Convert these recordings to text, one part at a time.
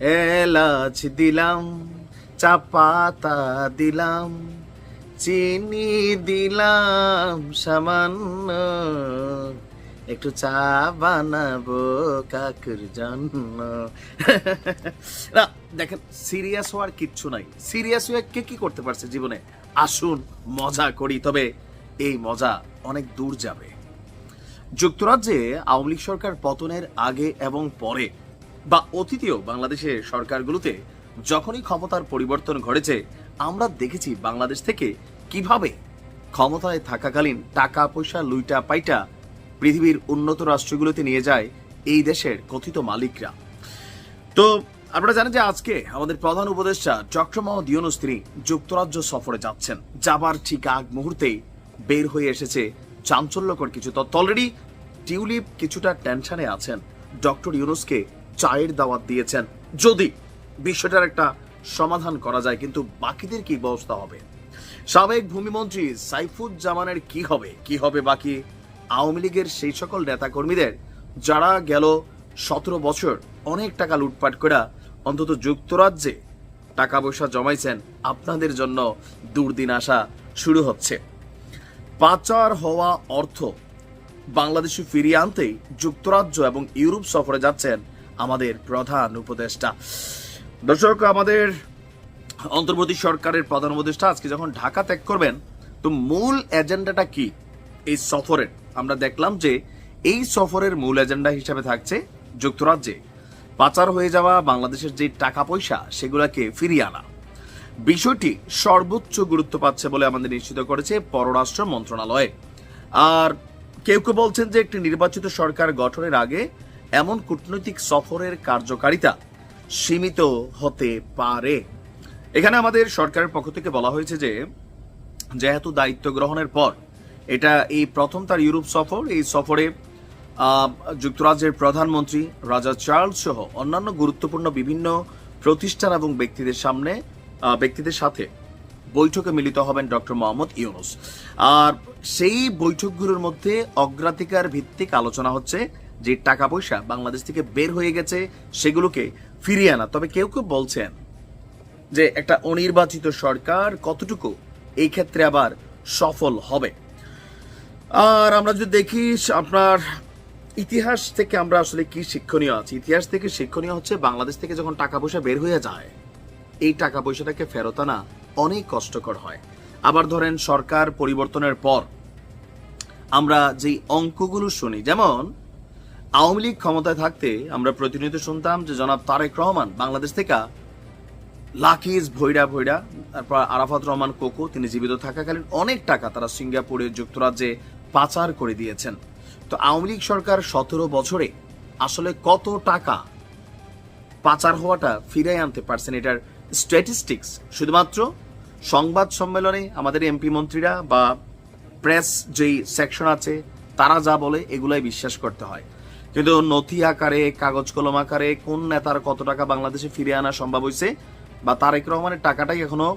এলাচ দিলাম চা পাতা দিলাম, চিনি দিলাম সামান্য। একটু চা বানাবো কাকুর জন্য। দেখেন সিরিয়াস হওয়ার কিচ্ছু নাই। সিরিয়াস হয়ে কে কি করতে পারছে জীবনে? আসুন, মজা করি, তবে এই মজা অনেক দূর যাবে। যুক্তরাজ্যে আওয়ামী লীগ সরকার পতনের আগে এবং পরে বা অতীতেও বাংলাদেশের সরকারগুলোতে যখনই ক্ষমতার পরিবর্তন ঘটেছে, আমরা দেখেছি বাংলাদেশ থেকে কীভাবে ক্ষমতায় থাকাকালীন টাকা, পয়সা, লুইটা, পাইটা পৃথিবীর উন্নত রাষ্ট্রগুলোতে নিয়ে যায় এই দেশের কথিত মালিকরা। তো আপনারা জানেন যে আজকে আমাদের প্রধান উপদেষ্টা ডক্টর মোহাম্মদ ইউনুস, তিনি যুক্তরাজ্য সফরে যাচ্ছেন। যাবার ঠিক আগ মুহূর্তেই বের হয়ে এসেছে চাঞ্চল্যকর কিছু তথ্য। অলরেডি টিউলিপ কিছুটা টেনশনে আছেন ডক্টর ইউনুসকে চায়ের দাওয়াত দিয়েছেন। যদি বিষয়টার একটা সমাধান করা যায়, কিন্তু বাকিদের কি ব্যবস্থা হবে? সাবেক ভূমিমন্ত্রী সাইফুজ্জামানের কি হবে? কি হবে বাকি? আওয়ামী লীগের সেই সকল নেতাকর্মীদের, যারা গেল সতেরো বছর অনেক টাকা লুটপাট করে অন্তত যুক্তরাজ্যে টাকা পয়সা জমাইছেন, আপনাদের জন্য দুর্দিন আসা শুরু হচ্ছে। পাচার হওয়া অর্থ বাংলাদেশে ফিরিয়ে আনতেই যুক্তরাজ্য এবং ইউরোপ সফরে যাচ্ছেন আমাদের প্রধান উপদেষ্টা। দর্শক, আমাদের অন্তর্বর্তী সরকারের প্রধান উপদেষ্টা আজকে যখন ঢাকা ত্যাগ করবেন, তো মূল এজেন্ডাটা কি? এই সফরের। আমরা দেখলাম যে এই সফরের মূল এজেন্ডা হিসাবে থাকছে যুক্তরাজ্যে। পাচার হয়ে যাওয়া বাংলাদেশের যে টাকা পয়সা সেগুলোকে ফিরিয়ে আনা। বিষয়টি সর্বোচ্চ গুরুত্ব পাচ্ছে বলে আমাদের নিশ্চিত করেছে পররাষ্ট্র মন্ত্রণালয়। আর কেউ কেউ বলছেন যে একটি নির্বাচিত সরকার গঠনের আগে এমন কূটনৈতিক সফরের কার্যকারিতা সীমিত হতে পারে। এখানে আমাদের সরকারের পক্ষ থেকে বলা হয়েছে যে, যেহেতু দায়িত্ব গ্রহণের পর এটা এই প্রথম তার ইউরোপ সফর, এই সফরে যুক্তরাজ্যের প্রধানমন্ত্রী রাজা চার্লস সহ অন্যান্য গুরুত্বপূর্ণ বিভিন্ন প্রতিষ্ঠান এবং ব্যক্তিদের সামনে ব্যক্তিদের সাথে বৈঠকে মিলিত হবেন ডক্টর মোহাম্মদ ইউনুস। আর সেই বৈঠকগুলোর মধ্যে অগ্রাধিকার ভিত্তিক আলোচনা হচ্ছে। যে টাকা পয়সা বাংলাদেশ থেকে বের হয়ে গেছে, সেগুলোকে ফিরিয়ে আনা। তবে কেউ কেউ বলছেন যে একটা অনির্বাচিত সরকার কতটুকু এই ক্ষেত্রে আবার সফল হবে। আর আমরা যদি দেখি, আপনার ইতিহাস থেকে আমরা আসলে কি শিক্ষণীয় আছি? ইতিহাস থেকে শিক্ষণীয় হচ্ছে বাংলাদেশ থেকে যখন টাকা পয়সা বের হয়ে যায়, এই টাকা পয়সাটাকে ফেরত আনা অনেক কষ্টকর হয়। আবার ধরেন সরকার পরিবর্তনের পর আমরা যেই অঙ্কগুলো শুনি, যেমন আওয়ামী লীগ ক্ষমতায় থাকতে আমরা প্রতিনিয়ত শুনতাম যে জনাব তারেক রহমান বাংলাদেশ থেকে লাকিজ, ভৈরা ভৈরা, তারপর আরাফাত রহমান কোকো, তিনি জীবিত থাকাকালীন অনেক টাকা তারা সিঙ্গাপুরে, যুক্তরাজ্যে পাচার করে দিয়েছেন। তো আওয়ামী লীগ সরকার সতেরো বছরে আসলে কত টাকা পাচার হওয়াটা ফিরাই আনতে পারছেন এটার স্ট্যাটিস্টিক্স শুধুমাত্র সংবাদ সম্মেলনে আমাদের এমপি মন্ত্রীরা বা প্রেস যেই সেকশন আছে, তারা যা বলে এগুলাই বিশ্বাস করতে হয়। কিন্তু নথি আকারে, কাগজ কলম আকারে কোন নেতার কত টাকা বাংলাদেশে ফিরে আনা সম্ভব হয়েছে বা তারেক রহমানের টাকাটাই এখনও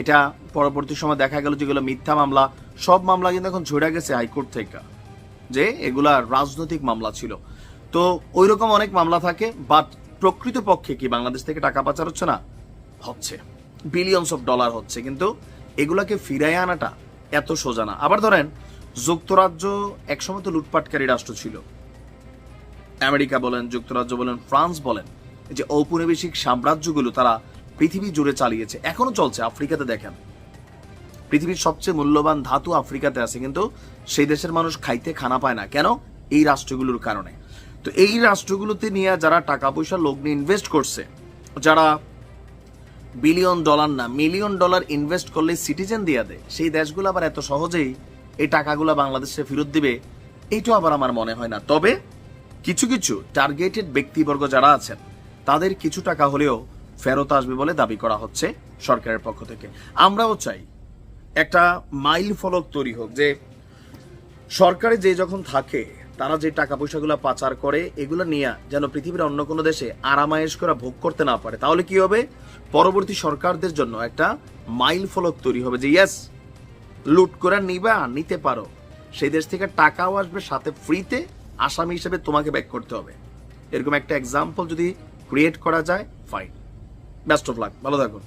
এটা পরবর্তী সময় দেখা গেল যেগুলো মিথ্যা মামলা, সব মামলা কিন্তু এখন ঝরে গেছে হাইকোর্ট থেকে যে এগুলা রাজনৈতিক মামলা ছিল। তো ওই রকম অনেক মামলা থাকে, বাট প্রকৃত পক্ষে কি বাংলাদেশ থেকে টাকা পাচার হচ্ছে না? হচ্ছে। বিলিয়নস অফ ডলার হচ্ছে, কিন্তু এগুলাকে ফিরাই আনাটা এত সোজা না। আবার ধরেন, যুক্তরাজ্য একসময় তো লুটপাটকারী রাষ্ট্র ছিল। আমেরিকা বলেন, যুক্তরাজ্য বলেন, ফ্রান্স বলেন যে ঔপনিবেশিক সাম্রাজ্যগুলো তারা পৃথিবী জুড়ে চালিয়েছে, এখনও চলছে, আফ্রিকাতে দেখেন। পৃথিবীর সবচেয়ে মূল্যবান ধাতু আফ্রিকাতে আছে, কিন্তু সেই দেশের মানুষ খাইতে খানা পায় না। কেন? এই রাষ্ট্রগুলোর কারণে। তো এই রাষ্ট্রগুলোতে নিয়ে যারা টাকা পয়সা লগ্নে ইনভেস্ট করছে, যারা বিলিয়ন ডলার না মিলিয়ন ডলার ইনভেস্ট করলে সিটিজেন দিয়া দেয়, সেই দেশগুলো আবার এত সহজেই এই টাকাগুলো বাংলাদেশে ফেরত দিবে এইটাও আবার আমার মনে হয় না। তবে কিছু কিছু টার্গেটেড ব্যক্তিবর্গ যারা আছেন, তাদের কিছু টাকা হলেও ফেরত আসবে বলে দাবি করা হচ্ছে সরকারের পক্ষ থেকে। আমরাও চাই একটা মাইল ফলক তৈরি হোক যে সরকারে যে যখন থাকে, তারা যে টাকা পয়সাগুলো পাচার করে, এগুলো নিয়ে যেন পৃথিবীর অন্য কোনো দেশে আরামায়েশ করা ভোগ করতে না পারে, তাহলে কি হবে? পরবর্তী সরকারদের জন্য একটা মাইল ফলক তৈরি হবে যে ইয়েস লুট করে নিবা, নিতে পারো। সেই দেশ থেকে টাকাও আসবে সাথে ফ্রিতে আসামি হিসেবে তোমাকে ব্যাক করতে হবে। এরকম একটা এক্সাম্পল যদি ক্রিয়েট করা যায় ফাইন বেস্ট অফ লাক ভালো থাকো।